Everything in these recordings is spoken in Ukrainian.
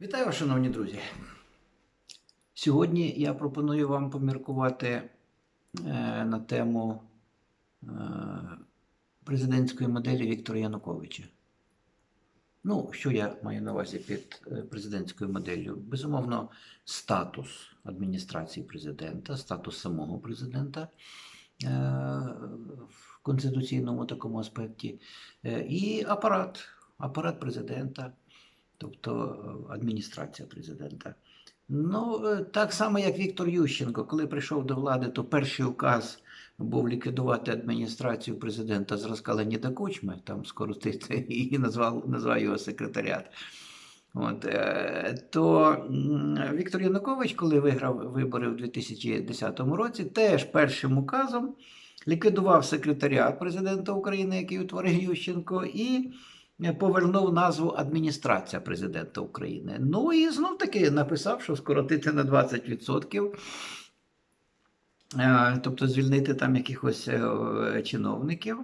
Вітаю, шановні друзі. Сьогодні я пропоную вам поміркувати е, на тему е, президентської моделі Віктора Януковича. Ну, що я маю на увазі під е, президентською моделлю? Безумовно, статус адміністрації президента, статус самого президента в конституційному такому аспекті, і апарат, апарат президента тобто е, адміністрація президента. Ну, е, так само, як Віктор Ющенко, коли прийшов до влади, то перший указ був ліквідувати адміністрацію президента зразка Леоніда Кучми, там скоротити і назвав, назвав його секретаріат. От, е, то Віктор Янукович, коли виграв вибори в 2010 році, теж першим указом ліквідував секретаріат президента України, який утворив Ющенко, і повернув назву адміністрація президента України. Ну і знов таки написав, що скоротити на 20%. е, Тобто звільнити там якихось е, чиновників,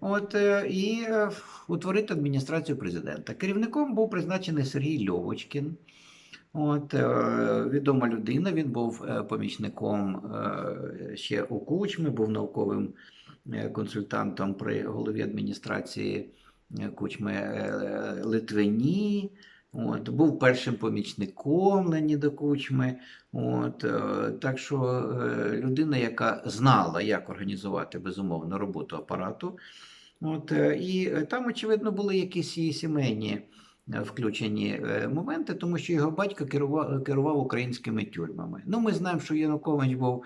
от, е, і е, утворити адміністрацію президента. Керівником був призначений Сергій Льовочкін. От, е, відома людина, він був е, помічником е, ще у Кучми, був науковим е, консультантом при голові адміністрації е, Кучми е, Литвині. От, був першим помічником Леоніда Кучми. От, е, так що е, людина, яка знала, як організувати безумовно роботу апарату. От, і там, очевидно, були якісь її сімейні включені моменти, тому що його батько керував, керував українськими тюрмами. Ну, ми знаємо, що Янукович був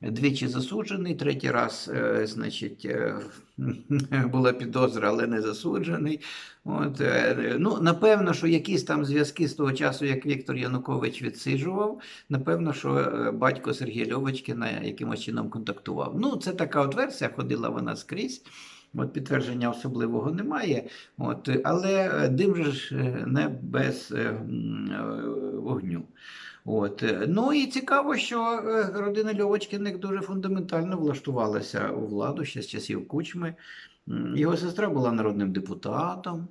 двічі засуджений, третій раз, е, значить, е, була підозра, але не засуджений. От, е, ну, напевно, що якісь там зв'язки з того часу, як Віктор Янукович відсиджував, напевно, що батько Сергія Льовочкіна якимось чином контактував. Ну, це така от версія, ходила вона скрізь. От підтвердження особливого немає. От, але дим же ж не без е, е, вогню. От. е, Ну і цікаво, що родина Льовочкіних дуже фундаментально влаштувалася у владу ще з часів Кучми. Його сестра була народним депутатом.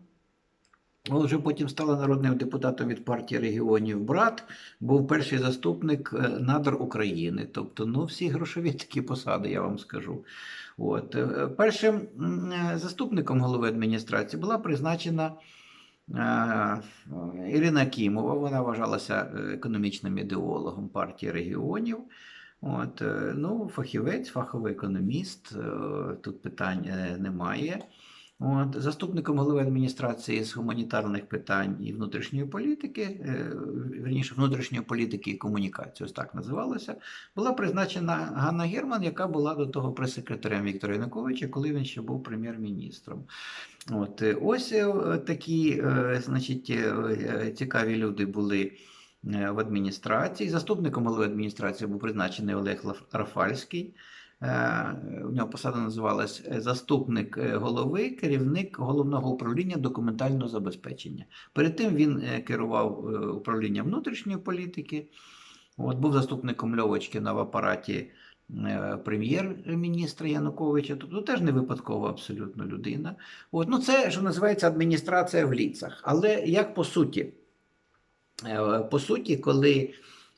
Вона вже потім стала народним депутатом від партії регіонів. Брат був перший заступник е, надр України. Тобто, ну, всі грошові такі посади, я вам скажу. От. е, Першим е, заступником голови адміністрації була призначена Ірина Кімова. Вона вважалася економічним ідеологом партії регіонів. От, ну, фахівець, фаховий економіст, тут питань немає. От, заступником голови адміністрації з гуманітарних питань і внутрішньої політики, е, вірніше, внутрішньої політики і комунікації, ось так називалося, була призначена Ганна Герман, яка була до того прес-секретарем Віктора Януковича, коли він ще був прем'єр-міністром. От, е, ось е, такі значить, цікаві люди були в адміністрації. Заступником голови адміністрації був призначений Олег Рафальський. Е, У нього посада називалась е, заступник е, голови, керівник головного управління документального забезпечення. Перед тим він керував управлінням внутрішньої політики. От, був заступником Льовочкіна в апараті прем'єр-міністра Януковича. Тобто теж не випадкова абсолютно людина. От, ну, це, що називається адміністрація в ліцах. Але як по суті? По суті, коли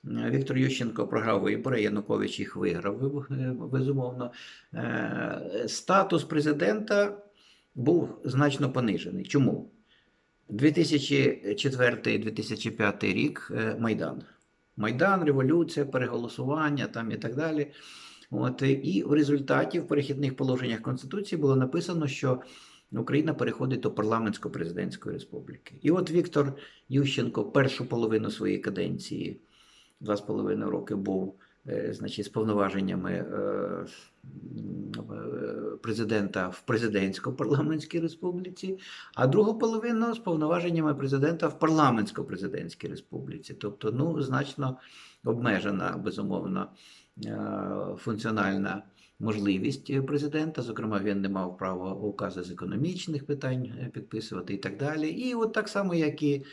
Віктор Ющенко програв вибори, Янукович їх виграв, е, безумовно, е, статус президента був значно понижений. Чому? 2004-2005 рік е, Майдан. Майдан, революція, переголосування там і так далі. От, і в результаті в перехідних положеннях Конституції було написано, що Україна переходить до парламентсько-президентської республіки. І от Віктор Ющенко першу половину своєї каденції, два з половиною роки, був е, значить, з повноваженнями е, м, е, президента в президентсько-парламентській республіці, а другу половину з повноваженнями президента в парламентсько-президентській республіці. Тобто, ну, значно обмежена, безумовно, е, функціональна можливість е, президента. Зокрема, він не мав права укази з економічних питань е, підписувати і так далі. І от так само, як і е, е,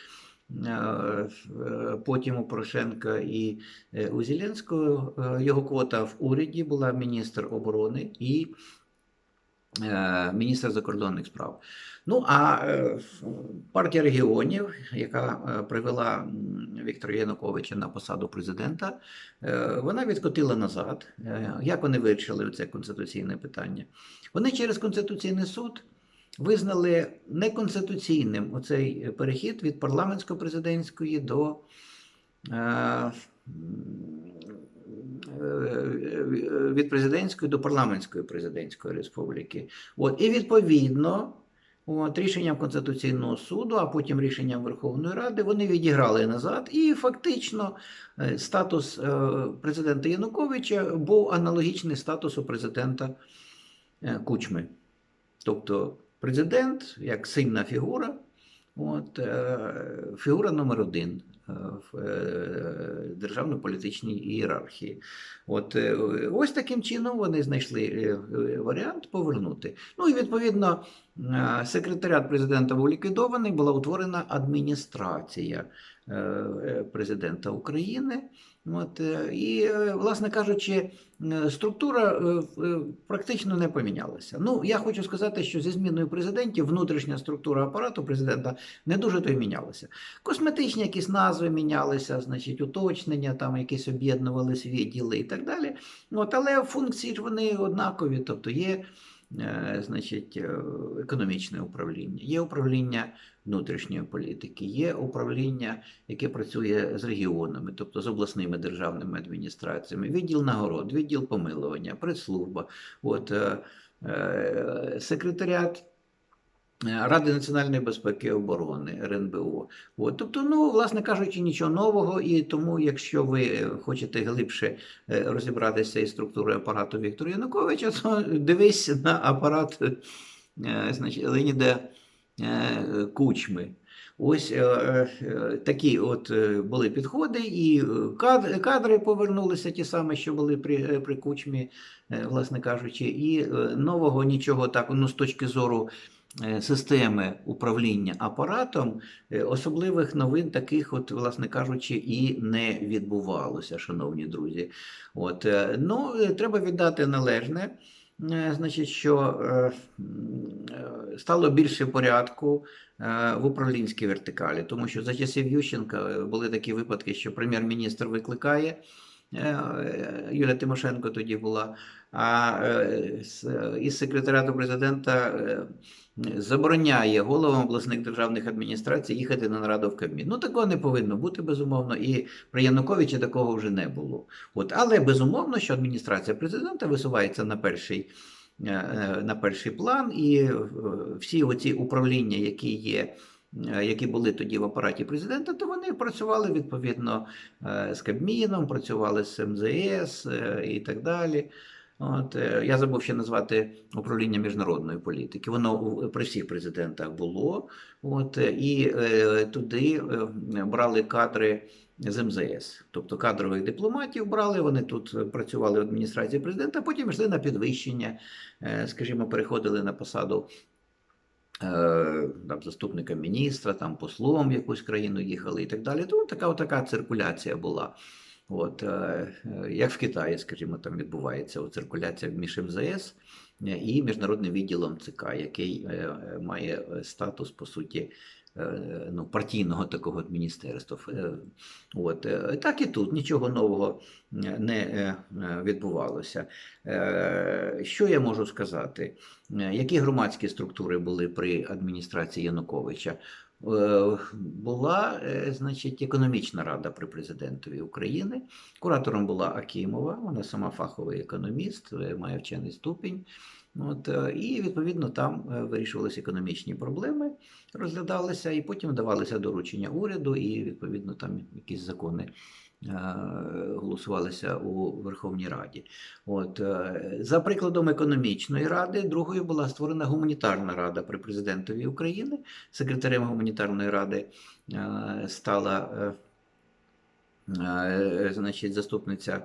потім у Порошенка і е, у Зеленського, е, його квота в уряді була міністр оборони і е, міністра закордонних справ. Ну а е, партія регіонів, яка е, привела Віктора Януковича на посаду президента, е, вона відкотила назад. Е, Як вони вирішили це конституційне питання? Вони через Конституційний суд визнали неконституційним оцей перехід від парламентсько-президентської до е, е, від президентської до парламентської президентської республіки. От, і відповідно, от, рішенням Конституційного суду, а потім рішенням Верховної Ради, вони відіграли назад, і фактично е, статус президента Януковича був аналогічний статусу президента Кучми. Тобто президент як сильна фігура, от, е, фігура номер один е, в е, державно-політичній ієрархії. От, ось таким чином вони знайшли варіант повернути. Ну і відповідно секретаріат президента був ліквідований, була утворена адміністрація е, е, президента України. От, е, і, е, власне кажучи, е, структура е, е, практично не помінялася. Ну, я хочу сказати, що зі зміною президентів внутрішня структура апарату президента не дуже то й мінялася. Косметичні якісь назви мінялися, значить, уточнення, там якісь об'єднувалися відділи і так далі. От, але функції ж вони однакові, тобто є. Е, Значить, е, економічне управління, є управління внутрішньої політики, є управління, яке працює з регіонами, тобто з обласними державними адміністраціями, відділ нагород, відділ помилування, прес-служба, от, е, секретаріат Ради національної безпеки і оборони РНБО. От, тобто, ну, власне кажучи, нічого нового, і тому, якщо ви е, хочете глибше е, розібратися із структурою апарату Віктора Януковича, то дивись на апарат е, значить, Леоніда е, Кучми. Ось е, е, такі от е, були підходи, і е, кадри повернулися ті самі, що були при, е, при Кучмі, е, власне кажучи, і е, нового нічого так, ну, з точки зору е, системи управління апаратом, е, особливих новин таких, от, власне кажучи, і не відбувалося, шановні друзі. От, е, ну, е, треба віддати належне. Е, Значить, що е, е, стало більше порядку е, в управлінській вертикалі, тому що за часів Ющенка е, були такі випадки, що прем'єр-міністр викликає. Е, е, Юлія Тимошенко тоді була, а е, із секретаріату президента забороняє головам обласних державних адміністрацій їхати на нараду в Кабмін. Ну такого не повинно бути, безумовно, і при Януковичі такого вже не було. От, але безумовно, що адміністрація президента висувається на перший, на перший план, і всі оці управління, які є. Е, Які були тоді в апараті президента, то вони працювали відповідно е, з Кабміном, працювали з МЗС е, і так далі. От, я забув ще назвати управління міжнародної політики. Воно при всіх президентах було. От, і туди брали кадри з МЗС, тобто кадрових дипломатів брали. Вони тут працювали в адміністрації президента, потім йшли на підвищення, скажімо, переходили на посаду. Е, Там, заступника міністра, там послом в якусь країну їхали і так далі. Тому така, така циркуляція була. От, е, е, як в Китаї, скажімо, там відбувається циркуляція між МЗС і міжнародним відділом ЦК, який має статус, по суті, ну, партійного такого міністерства. Е, От, е, так і тут нічого нового е, не е, е, відбувалося. Е, Що я можу сказати? Е, Які громадські структури були при адміністрації Януковича? Е, Була, е, значить, економічна рада при президентові України. Куратором була Акімова, вона сама фаховий економіст, е, має вчений ступінь. От, і відповідно там вирішувалися економічні проблеми, розглядалися, і потім давалися доручення уряду, і відповідно там якісь закони голосувалися у Верховній Раді. От, е, за прикладом економічної ради, другою була створена гуманітарна рада при президентові України. Секретарем гуманітарної ради е, стала е, е, значить, заступниця е,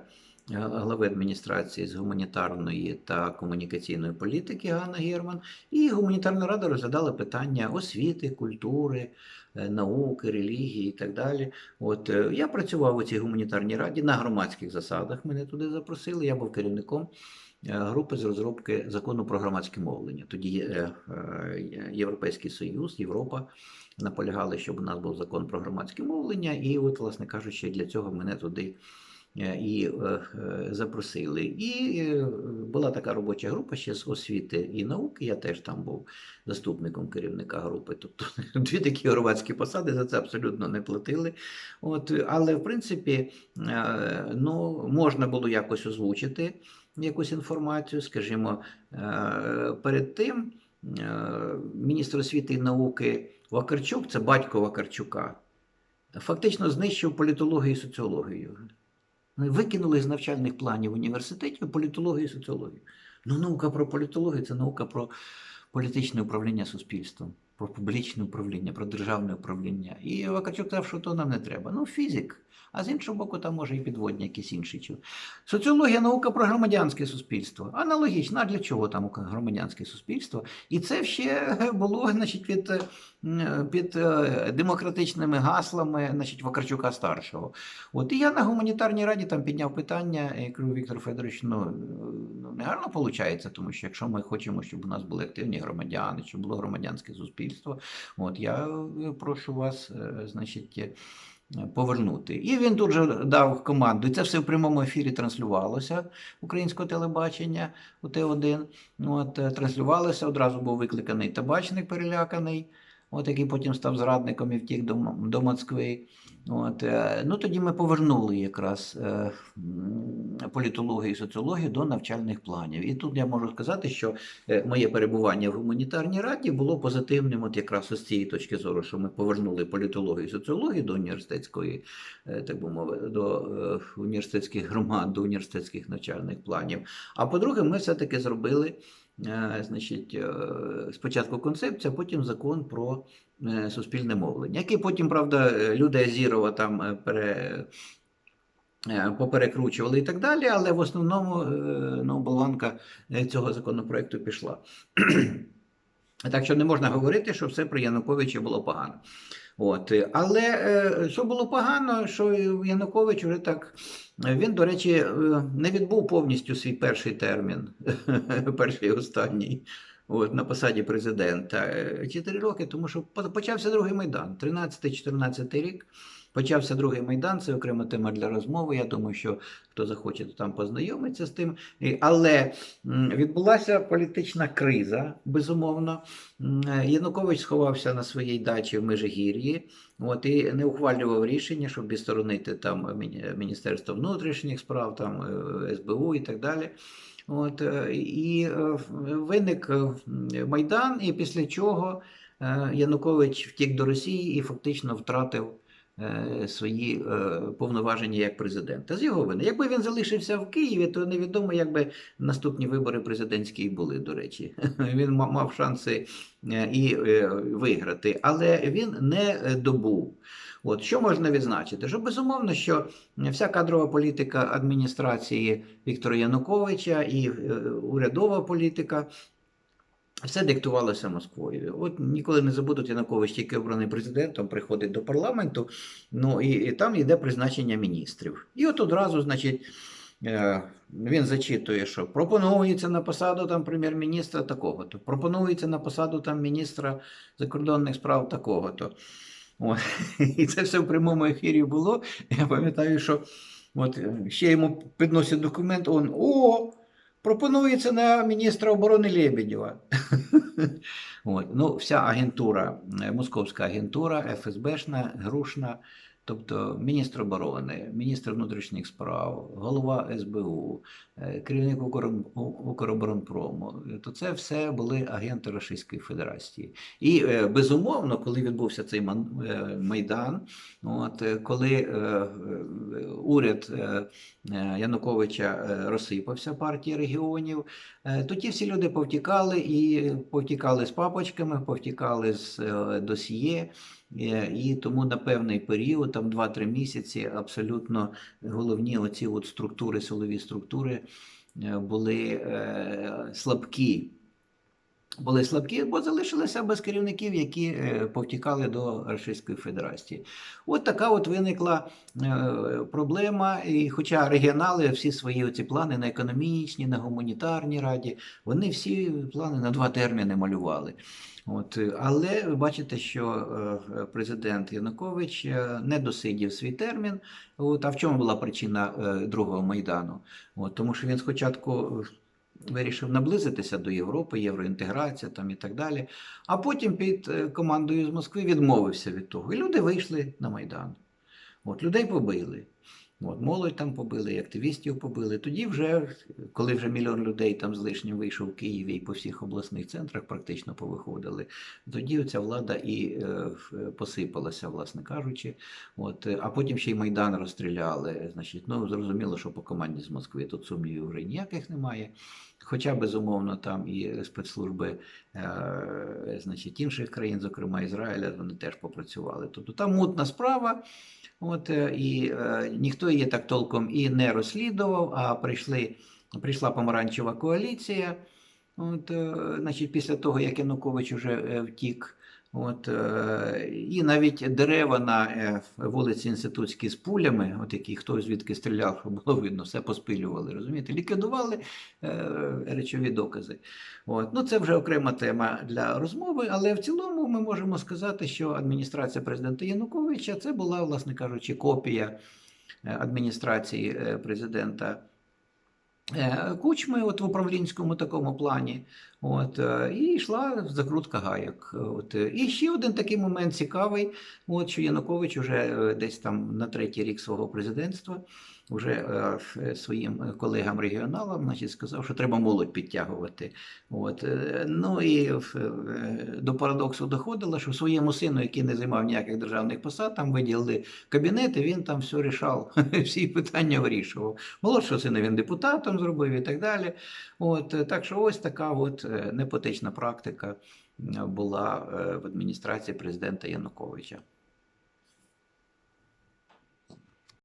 глави адміністрації з гуманітарної та комунікаційної політики Ганна Герман. І гуманітарна рада розглядала питання освіти, культури, е, науки, релігії і так далі. От е, я працював у цій гуманітарній раді на громадських засадах. Мене туди запросили. Я був керівником групи з розробки закону про громадське мовлення. Тоді е, е, Європейський Союз, Європа наполягали, щоб у нас був закон про громадське мовлення, і от, власне кажучи, для цього мене туди е, і е, е, запросили. І е, була така робоча група ще з освіти і науки. Я теж там був заступником керівника групи. Тобто дві такі громадські посади за це абсолютно не платили. От, але в принципі, е, ну, можна було якось озвучити якусь інформацію, скажімо, е, перед тим. е, Міністр освіти і науки Вакарчук, це батько Вакарчука, фактично знищив політологію і соціологію. Викинули з навчальних планів університетів політологію і соціологію. Ну, наука про політологію це наука про політичне управління суспільством, про публічне управління, про державне управління. І Вакарчук сказав, що то нам не треба. Ну, фізик. А з іншого боку, там може і підводні якісь інші. Соціологія наука про громадянське суспільство. Аналогічно, а для чого там громадянське суспільство? І це ще було значить, від, е, під е, демократичними гаслами значить, Вакарчука старшого. От і я на гуманітарній раді там підняв питання, і кажу, Віктор Федорович, ну, ну не гарно виходить, тому що якщо ми хочемо, щоб у нас були активні громадяни, щоб було громадянське суспільство, от я е, прошу вас, е, значить. е, Повернути. І він тут же дав команду. І це все в прямому ефірі транслювалося українського телебачення у Т1. От, транслювалося, одразу був викликаний табачник переляканий, от, який потім став зрадником і втік до, до Москви. От, е, ну, тоді ми повернули якраз е, політологію і соціологію до навчальних планів. І тут я можу сказати, що е, моє перебування в гуманітарній раді було позитивним, от якраз з цієї точки зору, що ми повернули політологію і соціологію до університетської, так би мовити, до університетських громад, до університетських навчальних планів. А по-друге, ми все-таки зробили. Е, Значить, е, спочатку концепція, потім закон про е, суспільне мовлення, який потім, правда, люди Азірова там пере, поперекручували і так далі, але в основному ну, болванка цього законопроекту пішла. Так що не можна говорити, що все при Януковичі було погано. От. Але що було погано, що Янукович вже так. Він, до речі, е, не відбув повністю свій перший термін, перший і останній. От, на посаді президента Е, чотири роки, тому що почався другий майдан, 13-14 рік. Почався другий майдан, це окрема тема для розмови. Я думаю, що хто захоче, то там познайомиться з тим. Але відбулася політична криза, безумовно. Е, Янукович сховався на своїй дачі в Межигір'ї, от, і не ухвалював рішення, щоб відсторонити там Міністерство внутрішніх справ, там е, СБУ і так далі. От, е, і виник Майдан, і після чого Янукович втік до Росії і фактично втратив свої е, повноваження як президента. З його вини. Якби він залишився в Києві, то невідомо, як би наступні вибори президентські були, до речі. Він мав шанси е, і е, виграти, але він не е, добув. От що можна відзначити? Що безумовно, що вся кадрова політика адміністрації Віктора Януковича і е, урядова політика. Все диктувалося Москвою. От ніколи не забудуть Янукович, тільки обраний президентом, приходить до парламенту, ну і, і там йде призначення міністрів. І от одразу, значить, е, він зачитує, що пропонується на посаду там прем'єр-міністра такого-то, пропонується на посаду там міністра закордонних справ такого-то. І це все в прямому ефірі було. Я пам'ятаю, що от е, ще йому підносять документ, он о, пропонується на міністра оборони Лебедєва. Ну, вся агентура, е, московська агентура, ФСБшна, Грушна, тобто міністр оборони, міністр внутрішніх справ, голова СБУ, е, керівник Укр- Укроборонпрому, то це все були агенти Російської Федерації. І е, безумовно, коли відбувся цей е, майдан, от, коли уряд Януковича розсипався партії регіонів, то ті всі люди повтікали і повтікали з папочками, повтікали з досьє. Е, І тому на певний період, там 2-3 місяці, абсолютно головні оці от структури, силові структури е, були е, слабкі. Були слабкі, бо залишилися без керівників, які е, повтікали до Російської Федерації. От така от виникла е, проблема. І хоча регіонали всі свої ці плани на економічній, на гуманітарній раді, вони всі плани на два терміни малювали. От, е, але ви бачите, що президент Янукович не досидів свій термін. От, а в чому була причина другого майдану? От, тому що він спочатку вирішив наблизитися до Європи, євроінтеграція там і так далі. А потім під е, командою з Москви відмовився від того. І люди вийшли на Майдан. От, людей побили. От, молодь там побили, і активістів побили. Тоді вже, коли вже мільйон людей там з лишнім вийшов в Києві і по всіх обласних центрах практично повиходили, тоді ця влада і е, посипалася, власне кажучи. От, е, а потім ще й Майдан розстріляли. Значить, ну, зрозуміло, що по команді з Москви тут сумнівів вже ніяких немає. Хоча, безумовно, там і спецслужби е, значить, інших країн, зокрема Ізраїля, вони теж попрацювали. Тобто там мутна справа, от, е, і е, ніхто її так толком і не розслідував, а прийшли, прийшла помаранчева коаліція. От, е, значить, після того, як Янукович вже втік. От, е, і навіть дерева на е, вулиці Інститутській з пулями, от які хто звідки стріляв, було видно, все поспилювали, розумієте, ліквідували е, речові докази. От. Ну, це вже окрема тема для розмови, але в цілому ми можемо сказати, що адміністрація президента Януковича це була, власне кажучи, копія адміністрації президента Кучми от в управлінському такому плані. От, е, і йшла закрутка гаяк. От, е, і ще один такий момент цікавий, от, що Янукович уже е, десь там на третій рік свого президентства вже своїм колегам регіоналам значить, сказав, що треба молодь підтягувати. От, ну і до парадоксу доходило, що своєму сину, який не займав ніяких державних посад, там виділили кабінет, і він там все рішав, всі питання вирішував. Молодшого сина він депутатом зробив і так далі. От, так що ось така от непотична практика е, була е, в адміністрації президента Януковича.